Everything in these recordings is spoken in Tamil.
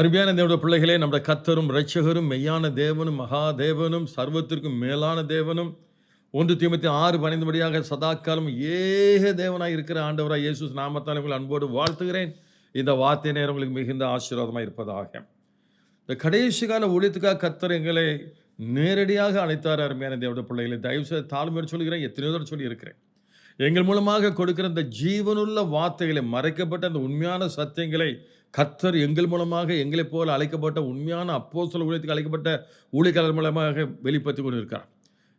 அருமையான தேவனுடைய பிள்ளைகளே நம்முடைய கத்தரும் ரட்சகரும் மெய்யான தேவனும் மகாதேவனும் சர்வத்திற்கும் மேலான தேவனும் ஒன்று தீமத்தி ஆறு பணிந்தபடியாக சதாக்காலம் ஏக தேவனாக இருக்கிற ஆண்டவராக இயேசு நாமத்தால் உங்கள் அன்போடு வாழ்த்துகிறேன். இந்த வார்த்தை நேரம் உங்களுக்கு மிகுந்த ஆசீர்வாதமாக இருப்பதாக. இந்த கடைசி கால ஒழித்துக்காக கத்தர் எங்களை நேரடியாக அழைத்தார் அருமையான தேவனுடைய பிள்ளைகளை. தயவுசெய்து தாழ்மையோடு சொல்கிறேன் எத்தனையோ தடவை சொல்லியிருக்கிறேன். எங்கள் மூலமாக கொடுக்கிற இந்த ஜீவனுள்ள வார்த்தைகளை மறைக்கப்பட்ட அந்த உண்மையான சத்தியங்களை கர்த்தர் எங்கள் மூலமாக எங்களைப் போல அழைக்கப்பட்ட உண்மையான அப்போ சொல்ல ஊழியத்துக்கு அழைக்கப்பட்ட ஊழியக்காரர் மூலமாக வெளிப்படுத்தி கொண்டு இருக்கிறார்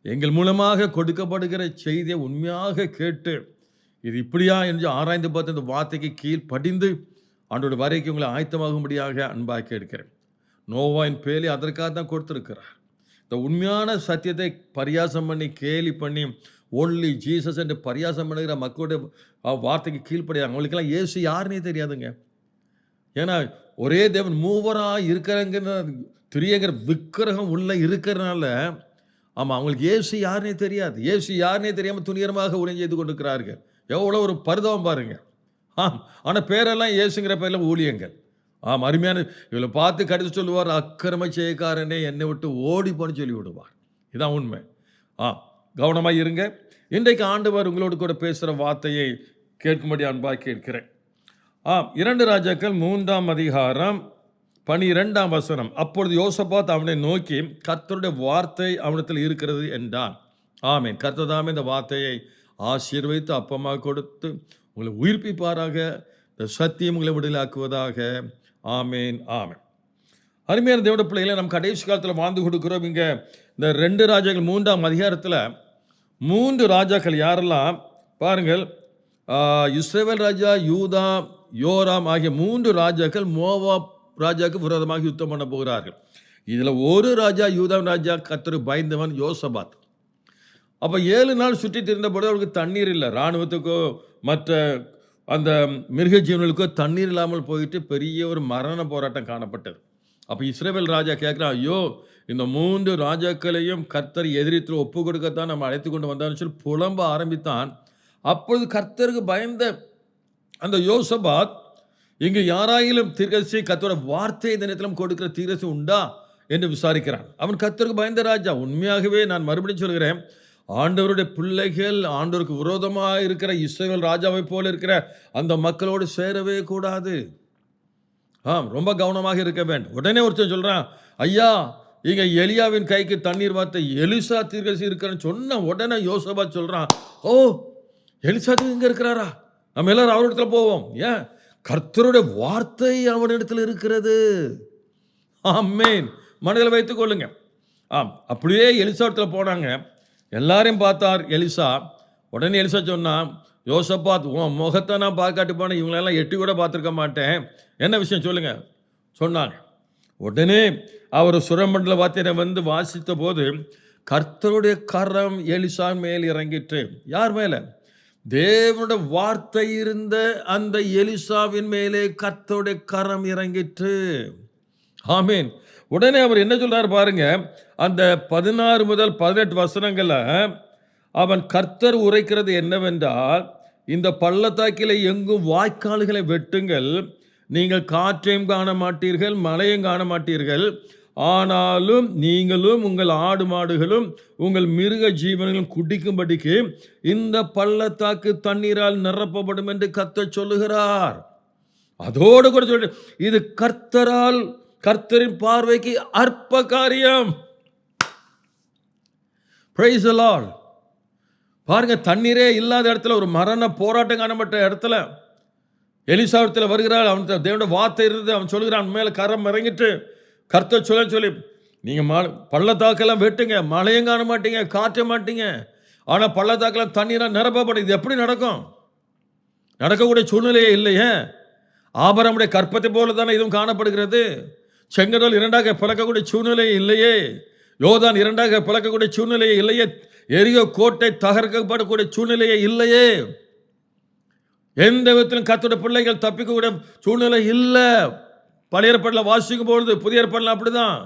எங்கள் மூலமாக கொடுக்கப்படுகிற செய்தியை உண்மையாக கேட்டு இது இப்படியா என்று ஆராய்ந்து பார்த்து இந்த வார்த்தைக்கு கீழ் படிந்து ஆண்டோட வரைக்கு உங்களை ஆயத்தமாகும்படியாக அன்பாக கேட்கிறேன். நோவாயின் பேலி அதற்காக தான் கொடுத்துருக்கிறார். இந்த உண்மையான சத்தியத்தை பரியாசம் பண்ணி கேலி பண்ணி ஒன்லி ஜீசஸ் என்று பரியாசம் பண்ணுகிற மக்களுடைய வார்த்தைக்கு கீழ்ப்படியாங்க அவங்களுக்கெல்லாம் ஏசு யாருன்னே தெரியாதுங்க. ஏன்னா ஒரே தேவன் மூவராக இருக்கிறங்கிற திரியங்கிற விக்கிரகம் உள்ள இருக்கிறனால ஆமாம் அவங்களுக்கு ஏசு யாருனே தெரியாது. ஏசு யாருனே தெரியாமல் துணியரமாக ஊழியம் செய்து கொண்டிருக்கிறார்கள். எவ்வளோ ஒரு பரிதாபம் பாருங்க. ஆம் ஆனால் பேரெல்லாம் ஏசுங்கிற பேரில் ஊழியங்கள். ஆம் அருமையான இவளை பார்த்து கடிச்சு சொல்லுவார் அக்கிரம செய்யக்காரனே என்னை விட்டு ஓடி போன்னு சொல்லி விடுவார். இதான் உண்மை. ஆ கவனமாக இருங்க. இன்றைக்கு ஆண்டவர் உங்களோடு கூட பேசுகிற வார்த்தையை கேட்கும்படி அன்பாக கேட்கிறேன். ஆம் இரண்டு ராஜாக்கள் மூன்றாம் அதிகாரம் பனிரெண்டாம் வசனம். அப்பொழுது யோசபாத் அவனை நோக்கி கர்த்தருடைய வார்த்தை அவனிடத்தில் இருக்கிறது என்றான். ஆமேன். கர்த்ததாமே இந்த வார்த்தையை ஆசீர்வைத்து அப்பமாக கொடுத்து உங்களை உயிர்ப்பிப்பாராக. இந்த சத்தியம் உங்களை விடுதலாக்குவதாக ஆமேன். ஆமேன். அருமையான தேவட பிள்ளைகளை நம்ம கடைசி காலத்தில் வாழ்ந்து கொடுக்குறோம். இங்கே இந்த ரெண்டு ராஜாக்கள் மூன்றாம் அதிகாரத்தில் மூன்று ராஜாக்கள் யாரெல்லாம்? பாருங்கள். ஆஹ், ராஜா யூதா யோராம் ஆகிய மூன்று ராஜாக்கள் மோவா ராஜாவுக்கு விரோதமாக யுத்தம் பண்ண போகிறார்கள். இதில் ஒரு ராஜா யூதாம் ராஜா கத்தரு பயந்தவன் யோசபாத். அப்போ ஏழு நாள் சுற்றி திரிந்தபோது அவருக்கு தண்ணீர் இல்லை. இராணுவத்துக்கோ மற்ற அந்த மிருக ஜீவன்களுக்கோ தண்ணீர் இல்லாமல் போயிட்டு பெரிய ஒரு மரண போராட்டம் காணப்பட்டது. அப்போ இஸ்ரேவேல் ராஜா கேட்குறான் ஐயோ இந்த மூன்று ராஜாக்களையும் கர்த்தர் எதிரித்து ஒப்பு கொடுக்கத்தான் நம்ம அழைத்து கொண்டு வந்தான்னு சொல்லி புலம்ப ஆரம்பித்தான். அப்பொழுது கர்த்தருக்கு பயந்த அந்த யோசபாத் இங்கு யாராயிலும் தீர்க்கசி கத்தோட வார்த்தை இந்த நேரத்திலும் கொடுக்கிற தீர்க்கசி உண்டா என்று விசாரிக்கிறான். அவன் கத்தருக்கு பயந்த ராஜா உண்மையாகவே நான் மறுபடியும் சொல்கிறேன் ஆண்டவருடைய பிள்ளைகள் ஆண்டவருக்கு விரோதமாக இருக்கிற இஸ்ரேல் ராஜாவை போல இருக்கிற அந்த மக்களோடு சேரவே கூடாது. ஆம் ரொம்ப கவனமாக இருக்க வேண்டும். உடனே ஒருத்தன் சொல்கிறான் ஐயா இங்கே எலியாவின் கைக்கு தண்ணீர் வார்த்தை எலிசா தீர்க்கசி இருக்கிறன்னு சொன்ன உடனே யோசபா சொல்கிறான் ஓ எலிசா இங்கே இருக்கிறாரா? நம்ம எல்லாரும் அவரிடத்துல போவோம். ஏன்? கர்த்தருடைய வார்த்தை அவனிடத்தில் இருக்கிறது. ஆமேன். மனதில் வைத்துக் கொள்ளுங்க. ஆம் அப்படியே எலிசா இடத்துல போனாங்க. எல்லாரையும் பார்த்தார் எலிசா. உடனே எலிசா சொன்னான் யோசப்பா உன் முகத்தை நான் பார்க்காட்டு போனேன். இவங்களெல்லாம் எட்டி கூட பார்த்துருக்க மாட்டேன். என்ன விஷயம் சொல்லுங்கள் சொன்னாங்க. உடனே அவர் சுரமண்டல வாத்தியரை வந்து வாசித்த போது கர்த்தருடைய கரம் எலிசா மேல் இறங்கிற்று. யார் மேலே? தேவனுடைய வார்த்தை இருந்த அந்த எலிசாவின் மேலே கர்த்தருடைய கரம் இறங்கிற்று. ஆமீன். உடனே அவர் என்ன சொல்றாரு பாருங்க அந்த பதினாறு முதல் பதினெட்டு வசனங்கள்ல அவன் கர்த்தர் உரைக்கிறது என்னவென்றால் இந்த பள்ளத்தாக்கிலே எங்கும் வாய்க்கால்களை வெட்டுங்கள் நீங்கள் காற்றையும் காண மாட்டீர்கள் மழையும் காண மாட்டீர்கள் ஆனாலும் நீங்களும் உங்கள் ஆடு மாடுகளும் உங்கள் மிருக ஜீவன்களும் குடிக்கும்படிக்கு இந்த பள்ளத்தாக்கு தண்ணீரால் நிரப்பப்படும் என்று கத்த சொல்லுகிறார். அதோடு கூட சொல்லு இது கர்த்தரால் கர்த்தரின் பார்வைக்கு அற்ப காரியம். பிரைஸ் லார்ட் பாருங்க தண்ணீரே இல்லாத இடத்துல ஒரு மரண போராட்டம் காணப்பட்ட இடத்துல எலிசாவத்தில் வருகிறாள். அவன் தேவனோட வார்த்தை இருந்து அவன் சொல்கிறான் அவன் மேலே கரம் இறங்கிட்டு கர்த்த சொல்ல சொல்லி நீங்கள் மா பள்ளத்தாக்கெல்லாம் வெட்டுங்க. மழையும் காண மாட்டீங்க காற்ற மாட்டீங்க. ஆனால் பள்ளத்தாக்கெல்லாம் தண்ணீராக நிரப்பப்படும். இது எப்படி நடக்கும்? நடக்கக்கூடிய சூழ்நிலையே இல்லையே. ஆபரமுடைய கற்பத்தை போல தானே இதுவும் காணப்படுகிறது. செங்கடல் இரண்டாக பிளக்கக்கூடிய சூழ்நிலை இல்லையே. யோதான் இரண்டாக பிளக்கக்கூடிய சூழ்நிலையே இல்லையே. எரியோ கோட்டை தகர்க்கப்படக்கூடிய சூழ்நிலையே இல்லையே. எந்த விதத்திலும் கத்தோட பிள்ளைகள் தப்பிக்கக்கூடிய சூழ்நிலை இல்லை. பழைய ஏற்பாட்டில் வாசிக்கும் பொழுது புதிய ஏற்பாட்டில் அப்படிதான்.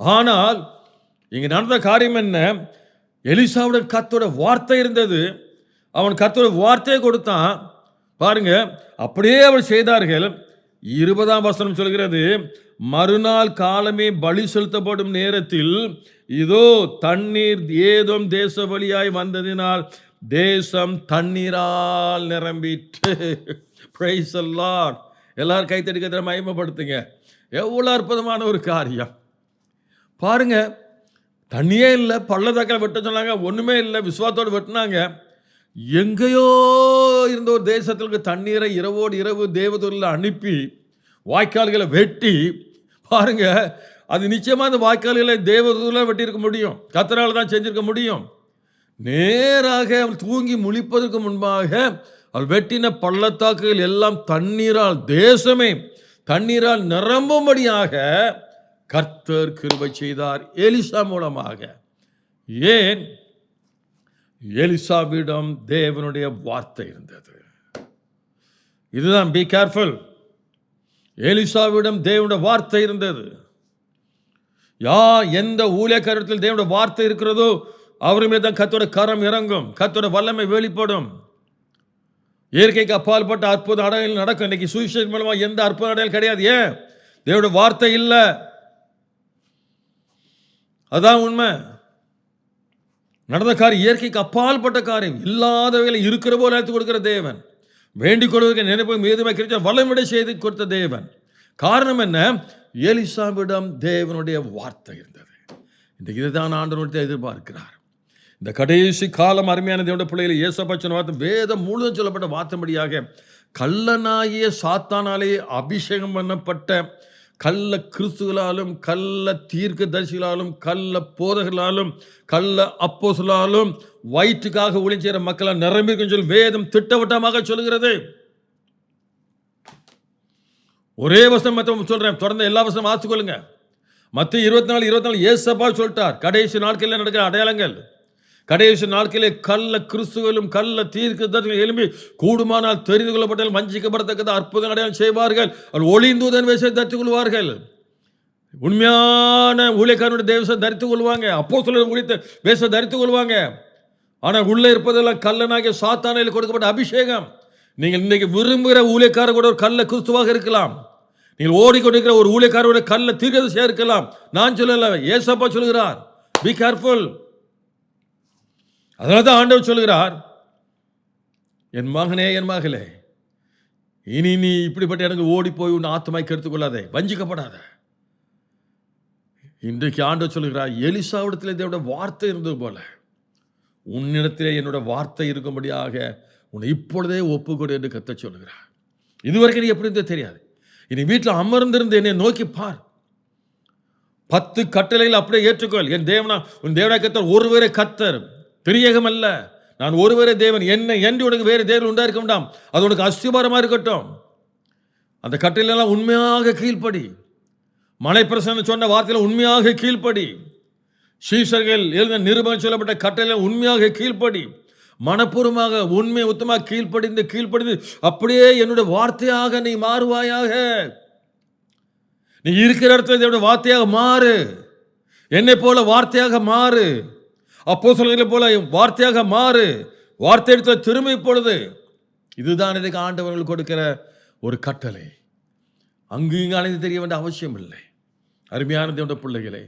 ஆனால் இங்கே நடந்த காரியம் என்ன? எலிசாவுடன் கத்தோட வார்த்தை இருந்தது. அவன் கத்தோட வார்த்தையை கொடுத்தான். பாருங்க அப்படியே அவள் செய்தார்கள். இருபதாம் வசனம் சொல்கிறது மறுநாள் காலமே பலி செலுத்தப்படும் நேரத்தில் இதோ தண்ணீர் ஏதும் தேச வழியாய் வந்ததினால் தேசம் தண்ணீரால் நிரம்பிட்டு பிரைஸ் லார்ட் எல்லாரும் கைத்தடிக்கிறத மயமப்படுத்துங்க எவ்வளோ அற்புதமான ஒரு காரியம். பாருங்க தண்ணியே இல்லை பள்ளத்தாக்கில் வெட்ட சொன்னாங்க ஒன்றுமே இல்லை விஸ்வாத்தோடு வெட்டினாங்க. எங்கேயோ இருந்த ஒரு தேசத்திற்கு தண்ணீரை இரவோடு இரவு தேவதூரில் அனுப்பி வாய்க்கால்களை வெட்டி பாருங்க அது நிச்சயமாக அந்த வாய்க்கால்களை தேவதூரில் வெட்டியிருக்க முடியும். கத்தரால் தான் செஞ்சுருக்க முடியும். நேராக தூங்கி முழிப்பதற்கு முன்பாக அவள் வெட்டின பள்ளத்தாக்குகள் எல்லாம் தண்ணீரால் தேசமே தண்ணீரால் நிரம்பும்படியாக கர்த்தர் கிருபை செய்தார் எலிசா மூலமாக. ஏன்? எலிசாவிடம் தேவனுடைய வார்த்தை இருந்தது. இதுதான் பி கேர்ஃபுல் எலிசாவிடம் தேவனுடைய வார்த்தை இருந்தது. யா எந்த ஊழியக்காரத்தில் தேவனுடைய வார்த்தை இருக்கிறதோ அவர் மீது தான் கத்தோட கரம் இறங்கும் கத்தோட வல்லமை வெளிப்படும். இயற்கைக்கு அப்பாற்பட்ட அற்புத அடையாளம் நடக்கும். இன்றைக்கி சுவிசேஷம் மூலமாக எந்த அற்புத அடையாளம் கிடையாது. ஏன்? தேவோட வார்த்தை இல்லை. அதுதான் உண்மை. நடந்த காரியம் இயற்கைக்கு அப்பாற்பட்ட காரியம். இல்லாதவைகளை இருக்கிற போல எடுத்து கொடுக்கிற தேவன். வேண்டிக் கொள்வதற்கு நினைப்பு மீதுமே கிடைச்ச வளமிட செய்து கொடுத்த தேவன். காரணம் என்ன? எலிசாவிடம் தேவனுடைய வார்த்தை இருந்தது. இந்த இதுதான் ஆண்டவனுடைய எதிர்பார்க்கிறார். இந்த கடைசி காலம் அருமையான தேவனுடைய பிள்ளைகளை ஏசப்பச்சன வார்த்தை வேதம் முழுவதும் சொல்லப்பட்ட வார்த்தைபடியாக கள்ளனாகிய சாத்தானாலே அபிஷேகம் பண்ணப்பட்ட கள்ள கிறிஸ்துகளாலும் கள்ள தீர்க்க தரிசிகளாலும் கள்ள போதகளாலும் கள்ள அப்போசலாலும் வயிற்றுக்காக ஒளி செய்கிற மக்களால் நிரம்பிருக்கும் சொல்லி வேதம் திட்டவட்டமாக சொல்கிறது ஒரே வசனம் மற்ற சொல்கிறேன் தொடர்ந்து எல்லா வசனம் வாசிக்கொள்ளுங்க மற்ற இருபத்தி நாலு இருபத்தி நாலு ஏசப்பா சொல்லிட்டார். கடைசி நாட்களில் நடக்கிற அடையாளங்கள். கடைசி நாட்களிலே கள்ள கிறிஸ்துவலும் கள்ள தீர்க்க எழும்பி கூடுமானால் தெரிந்து கொள்ளப்பட்டால் வஞ்சிக்கப்படத்தக்கது அற்புதம் அடையாளம் செய்வார்கள். அவர் ஒளிந்தூதன் வேஷம் தரித்துக் கொள்வார்கள். உண்மையான ஊழியக்காரனுடைய தேவசம் தரித்துக் கொள்வாங்க. அப்போ சொல்ல ஊழியத்தை வேஷம் தரித்துக் கொள்வாங்க. ஆனால் உள்ளே இருப்பதெல்லாம் கல்லனாகிய சாத்தானையில் கொடுக்கப்பட்ட அபிஷேகம். நீங்கள் இன்றைக்கு விரும்புகிற ஊழியக்காரர் கூட ஒரு கல்ல கிறிஸ்துவாக இருக்கலாம். நீங்கள் ஓடிக்கொண்டிருக்கிற ஒரு ஊழியக்காரோட கல்ல தீர்க்கதரிசியாக இருக்கலாம். நான் சொல்லலை ஏசப்பா சொல்கிறார் பி கேர்ஃபுல் அதனால தான் ஆண்டவர் சொல்கிறார் என் மகனே என் மகளே இனி நீ இப்படிப்பட்ட எனக்கு ஓடி போய் உன் ஆத்மாய் கெடுத்துக்கொள்ளாதே வஞ்சிக்கப்படாத. இன்றைக்கு ஆண்டவர் சொல்கிறார் எலிசாவிடத்தில் தேவோட வார்த்தை இருந்தது போல உன்னிடத்திலே என்னோட வார்த்தை இருக்கும்படியாக உன்னை இப்பொழுதே ஒப்புக்கொடு என்று கத்த சொல்கிறார் இதுவரைக்கும் நீ எப்படி இருந்தே தெரியாது. இனி வீட்டில் அமர்ந்திருந்து என்னை நோக்கி பார். பத்து கட்டளைகள் அப்படியே ஏற்றுக்கொள். என் தேவனா உன் தேவனா கத்தர் ஒருவரே கத்தர் பிரியகம் அல்ல நான் ஒருவரே தேவன் என்ன என்று உனக்கு வேறு தேவன் உண்டா இருக்க வேண்டாம். அது உனக்கு அஸ்திபாரமா இருக்கட்டும். அந்த கட்டிலெல்லாம் உண்மையாக கீழ்ப்படி. மலை பிரசன்ன சொன்ன வார்த்தையில் உண்மையாக கீழ்ப்படி. சீசர்கள் எழுந்த நிருபம் சொல்லப்பட்ட கட்டளை உண்மையாக கீழ்ப்படி. மனப்பூர்வமாக உண்மை உத்தமாக கீழ்ப்படிந்து கீழ்ப்படிந்து அப்படியே என்னுடைய வார்த்தையாக நீ மாறுவாயாக. நீ இருக்கிற இடத்துல என்னுடைய வார்த்தையாக மாறு. என்னை போல வார்த்தையாக மாறு. அப்போ சொல்களை போல வார்த்தையாக மாறு. வார்த்தை எடுத்த திரும்பி பொழுது இதுதான் எனக்கு ஆண்டவர்கள் கொடுக்கிற ஒரு கட்டளை. அங்கு இங்கு அணைந்து தெரிய வேண்டிய அவசியம் இல்லை. அருமையான தேவனுடைய பிள்ளைகளே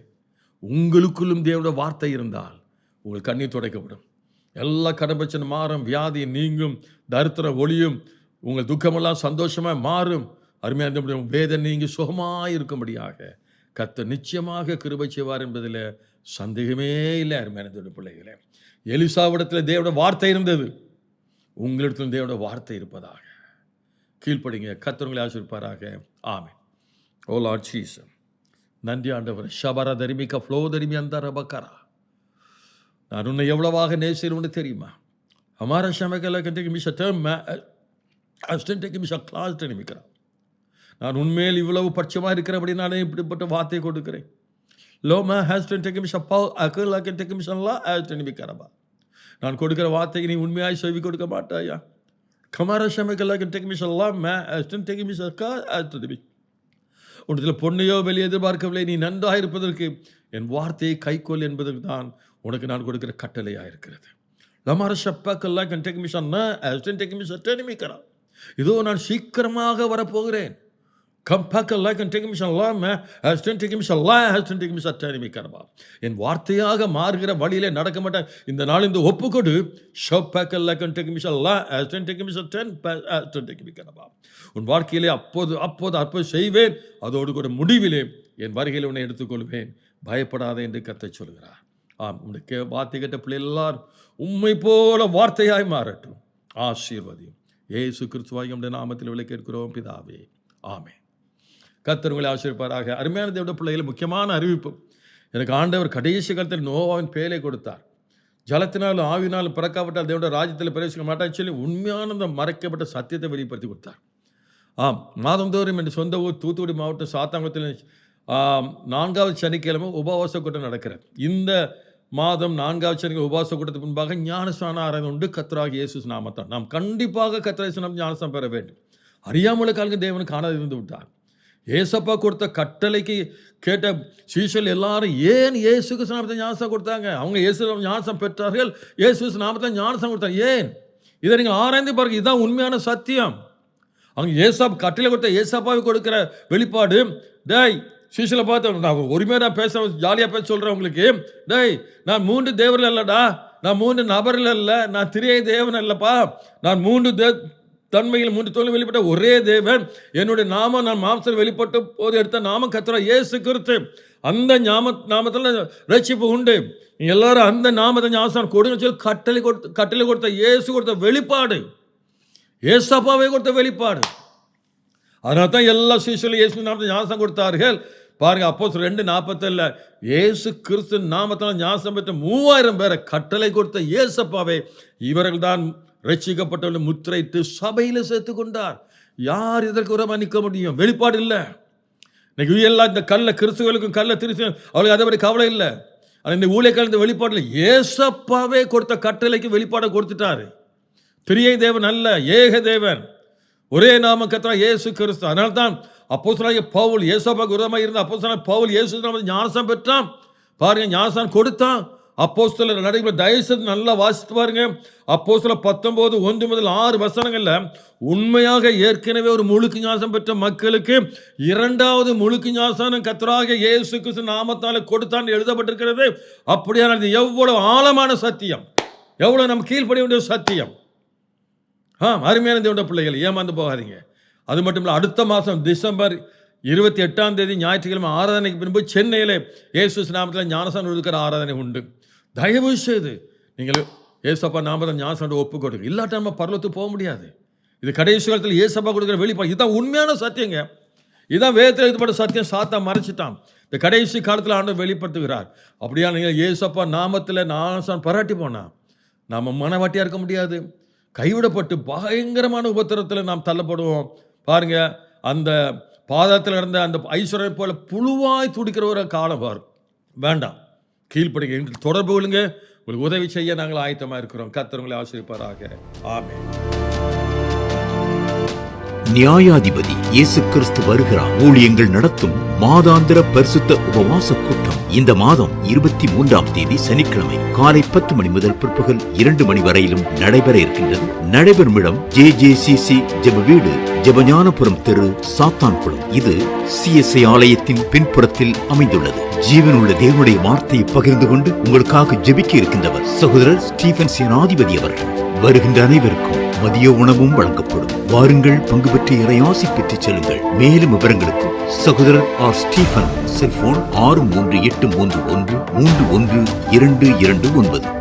உங்களுக்குள்ளும் தேவனுடைய வார்த்தை இருந்தால் உங்கள் கண்ணீர் துடைக்கப்படும். எல்லா கடம்பச்சன் மாறும் வியாதி நீங்கும் தரித்திர ஒளியும் உங்கள் துக்கமெல்லாம் சந்தோஷமாக மாறும். அருமையான தேவனுடைய வேதனை நீங்கி சுகமாக இருக்கும்படியாக கத்த நிச்சயமாக கிருபை செய்வார் என்பதில் சந்தேகமே இல்லை அருமையானதோட பிள்ளைகளே. எலிசாவிடத்தில் தேவோட வார்த்தை இருந்தது. உங்களிடத்தில் தேவோட வார்த்தை இருப்பதாக. கீழ்ப்படுங்க. கத்தவங்களை ஆசிரிப்பாராக ஆமே ஓ லார்ட் சீஸ் நன்றி ஆண்டவர். ஷபர தரிமிக்க ஃப்ளோ தரிமி அந்த ரபக்கரா. நான் உன்னை எவ்வளவாக நேசிருவனு தெரியுமா? அமார சமைக்கல கண்டிக்கு மிஷ டேம் அஸ்டன்ட்டுக்கு மிஷ கிளாஸ் நியமிக்கிறான் நான் உண்மையில் இவ்வளவு பட்சமாக இருக்கிற அப்படின்னாலே இப்படிப்பட்ட வார்த்தை கொடுக்குறேன். லோ மே ஹேஸ்டன் டெக் மிஷா பா அக்கல் அக்கன் டெக் மிஷன்லாம் ஹேஸ்டன் நியமிக்கிறப்பா நான் கொடுக்குற வார்த்தைக்கு நீ உண்மையாக செவி கொடுக்க மாட்டாயா? கமார ஷமைக்கல் அக்கன் மிஷன்லாம் மே ஹேஸ்டன் டெக் மிஷக்கா ஹேஸ்டன் நிபி உன்னத்தில் பொண்ணையோ வெளியே எதிர்பார்க்கவில்லை. நீ நன்றாக இருப்பதற்கு என் வார்த்தையை கைக்கோல் என்பதற்கு தான் உனக்கு நான் கொடுக்குற கட்டளையாக இருக்கிறது. லமார ஷப்பாக்கெல்லாம் கன் டெக் மிஷன் டெக் மிஷன் டெனிமிக்கிறான் இதோ நான் சீக்கிரமாக வரப்போகிறேன். கம்பேக்க லைக் அண்ட் டெக்மிஷன் லா மே ஹேஸ் டென் டெக்மிஷன் லா ஹேஸ் டென் டேக் மிஷன் கரபா என் வார்த்தையாக மாறுகிற வழியிலே நடக்க மாட்டேன். இந்த நாள் இந்த ஒப்புக்கொடு. ஷோப்பேக்க லைக் அண்ட் டெக்மிஷன் லா ஹேஸ் டென் டேக் டென் ஹேஸ் டென் டெக்மி கரபா உன் வாழ்க்கையிலே அப்போது அப்போது அப்போது செய்வேன். அதோடு கூட முடிவிலே என் வருகையில் உன்னை எடுத்துக்கொள்வேன். பயப்படாதே என்று கத்தை சொல்கிறார் ஆம் உனக்கு வார்த்தை கேட்ட பிள்ளை எல்லாரும் உண்மை போல வார்த்தையாய் மாறட்டும். ஆசீர்வதியும். ஏசு கிறிஸ்துவாய் நம்முடைய நாமத்தில் விலை கேட்கிறோம் பிதாவே. ஆமே கர்த்தர் ஆசிரிப்பாராக அருமையான தேவட பிள்ளைகள் முக்கியமான அறிவிப்பு. எனக்கு ஆண்டவர் கடைசி காலத்தில் நோவாவின் பேலை கொடுத்தார். ஜலத்தினாலும் ஆவினாலும் பிறக்காவிட்டால் தேவட ராஜ்யத்தில் பிரவேசிக்க மாட்டான்னு சொல்லி உண்மையான அந்த மறைக்கப்பட்ட சத்தியத்தை வெளிப்படுத்தி கொடுத்தார். ஆம் மாதந்தோறும் என் சொந்த ஊர் தூத்துக்குடி மாவட்டம் சாத்தாங்குளத்தில் நான்காவது சனிக்கிழமை உபவாச கூட்டம் நடக்கிறது. இந்த மாதம் நான்காவது சனிக்கிழமை உபவாச கூட்டத்துக்கு முன்பாக ஞானஸ்தான ஆராய்ந்து உண்டு. கத்ராக இயேசு நாமத்தான். நாம் கண்டிப்பாக கத்திரேசனம் ஞானஸ்தானம் பெற வேண்டும். அறியாமல் தேவன் காணாது இருந்து விட்டார். ஏசப்பா கொடுத்த கட்டளைக்கு கேட்ட சீஷல் எல்லாரும் ஏன் இயேசுக்கு நாமத்தை ஞானசம் கொடுத்தாங்க? அவங்க இயேசு ஞானசம் பெற்றார்கள். இயேசு நாமத்தை ஞானசம் கொடுத்தாங்க. ஏன்? இதை நீங்கள் ஆராய்ந்து பாருங்க இதுதான் உண்மையான சத்தியம். அவங்க ஏசாப் கட்டளை கொடுத்த ஏசாப்பாவை கொடுக்குற வெளிப்பாடு டேய் சீஷலை பார்த்து நான் உரிமையாக நான் பேச ஜாலியாக பேச சொல்கிறேன் உங்களுக்கு. டேய் நான் மூன்று தேவர்கள் இல்லைடா நான் மூன்று நபர்கள் இல்லை நான் திரிய தேவன் இல்லைப்பா நான் மூன்று தே தன்மையில் மூன்று தொழில் வெளிப்பட்ட ஒரே தேவன். என்னுடைய நாமம் நான் மாம்சம் வெளிப்பட்ட போது எடுத்த நாமம் கத்துற இயேசு கிறிஸ்து. அந்த ஞாம நாமத்தில் ரட்சிப்பு உண்டு. எல்லாரும் அந்த நாமத்தை ஞாபகம் கொடுங்க சொல்லி கட்டளை கொடுத்த கட்டளை கொடுத்த இயேசு கொடுத்த வெளிப்பாடு. ஏசப்பாவே கொடுத்த வெளிப்பாடு. அதனால தான் எல்லா சீசலும் இயேசு நாமத்தை ஞாபகம் கொடுத்தார்கள். பாருங்க அப்போ ரெண்டு நாற்பத்தில் இயேசு கிறிஸ்து நாமத்தில் ஞாபகம் பெற்ற மூவாயிரம் பேரை கட்டளை கொடுத்த இயேசப்பாவே இவர்கள் தான் ரட்சிக்கப்பட்டவர்கள் முத்திரைத்து சபையில் சேர்த்து கொண்டார் யார் இதற்கு உரமாக நிற்க முடியும்? வெளிப்பாடு இல்லை. இன்னைக்கு எல்லாம் இந்த கல்ல கிறிஸ்துவர்களுக்கும் கல்ல திருச்சி அவளுக்கு அதை பற்றி கவலை இல்லை. ஆனால் இந்த ஊழியக்கால இந்த வெளிப்பாடில் ஏசப்பாவே கொடுத்த கட்டளைக்கு வெளிப்பாடை கொடுத்துட்டாரு. திரியை தேவன் அல்ல ஏக தேவன். ஒரே நாம கத்திரா ஏசு கிறிஸ்து. அதனால தான் அப்போஸ்தலனாகிய பவுல் ஏசப்பாக்கு விரோதமாக இருந்த அப்போஸ்தலனாகிய பவுல் ஏசு ஞானசம் பெற்றான். பாருங்க ஞானசான் கொடுத்தான். அப்போஸ்தலர் நடைமுறை தயவுசெய்து நல்லா வாசித்து பாருங்க. அப்போ சில பத்தொம்போது ஒன்று முதல் ஆறு வசனங்களில் உண்மையாக ஏற்கனவே ஒரு முழுக்கு ஞாசம் பெற்ற மக்களுக்கு இரண்டாவது முழுக்கு ஞாசனம் கத்தராக இயேசு கிறிஸ்து நாமத்தால் கொடுத்தான் எழுதப்பட்டிருக்கிறது. அப்படியான இது எவ்வளவு ஆழமான சத்தியம். எவ்வளவு நம்ம கீழ்ப்படிய வேண்டிய சத்தியம். ஆ அருமையான தேவண்ட பிள்ளைகள் ஏமாந்து போகாதீங்க. அது மட்டும் இல்லை அடுத்த மாதம் டிசம்பர் இருபத்தி எட்டாம் தேதி ஞாயிற்றுக்கிழமை ஆராதனைக்கு பின்பு சென்னையில் இயேசு நாமத்தில் ஞானசானம் இருக்கிற ஆராதனை உண்டு. தயவு செய்து நீங்கள் ஏசப்பா நாமத்தில் ஞானசானம் ஒப்பு கொடுங்க. இல்லாட்ட நம்ம பரலத்துக்கு போக முடியாது. இது கடைசி காலத்தில் ஏசப்பா கொடுக்குற வெளிப்பாடு. இதுதான் உண்மையான சத்தியங்க. இதுதான் வேதத்தில் எழுதப்பட்ட சத்தியம். சாத்தா மறைச்சிட்டான். இந்த கடைசி காலத்தில் ஆண்டு வெளிப்படுத்துகிறார். அப்படியா நீங்கள் ஏசப்பா நாமத்தில் நான் பராட்டி போனா நாம் மனவாட்டியாக இருக்க முடியாது. கைவிடப்பட்டு பயங்கரமான உபத்திரத்தில் நாம் தள்ளப்படுவோம். பாருங்க அந்த பாதத்தில் இருந்த அந்த ஐஸ்வர்யம் போல புழுவாய் துடிக்கிற ஒரு காலம் வரும். வேண்டாம். கீழ்ப்படுங்க. எங்களுக்கு தொடர்பு கொள்ளுங்க. உங்களுக்கு உதவி செய்ய நாங்கள் ஆயத்தமாக இருக்கிறோம். கத்தவங்களை ஆசிரியப்பாராக ஆமே நியாயாதிபதி இயேசு கிறிஸ்து வருகிறார் ஊழியங்கள் நடத்தும் மாதாந்திர பரிசுத்த உபவாச கூட்டம். இந்த மாதம் இருபத்தி மூன்றாம் தேதி சனிக்கிழமை காலை பத்து மணி முதல் பிற்பகல் இரண்டு மணி வரையிலும் நடைபெற இருக்கின்றது. நடைபெறும் இடம் ஜே ஜே சி சி ஜெப வீடு ஜெபஞானபுரம் தெரு சாத்தான்குளம். இது சிஎஸ்ஐ ஆலயத்தின் பின்புறத்தில் அமைந்துள்ளது. ஜீவனுள்ள தேவனுடைய வார்த்தையை பகிர்ந்து கொண்டு உங்களுக்காக ஜெபிக்க இருக்கின்றவர் சகோதரர் ஸ்டீபன் சேனாதிபதி அவர்கள். வருகின்ற அனைவருக்கும் மதிய உணவும் வழங்கப்படும். வாருங்கள் பங்கு பெற்று இறையாசி பெற்றுச் செல்லுங்கள். மேலும் விவரங்களுக்கு சகோதரர் ஆர். ஸ்டீபன் செல்போன் ஆறு மூன்று எட்டு மூன்று ஒன்று மூன்று ஒன்று இரண்டு இரண்டு ஒன்பது.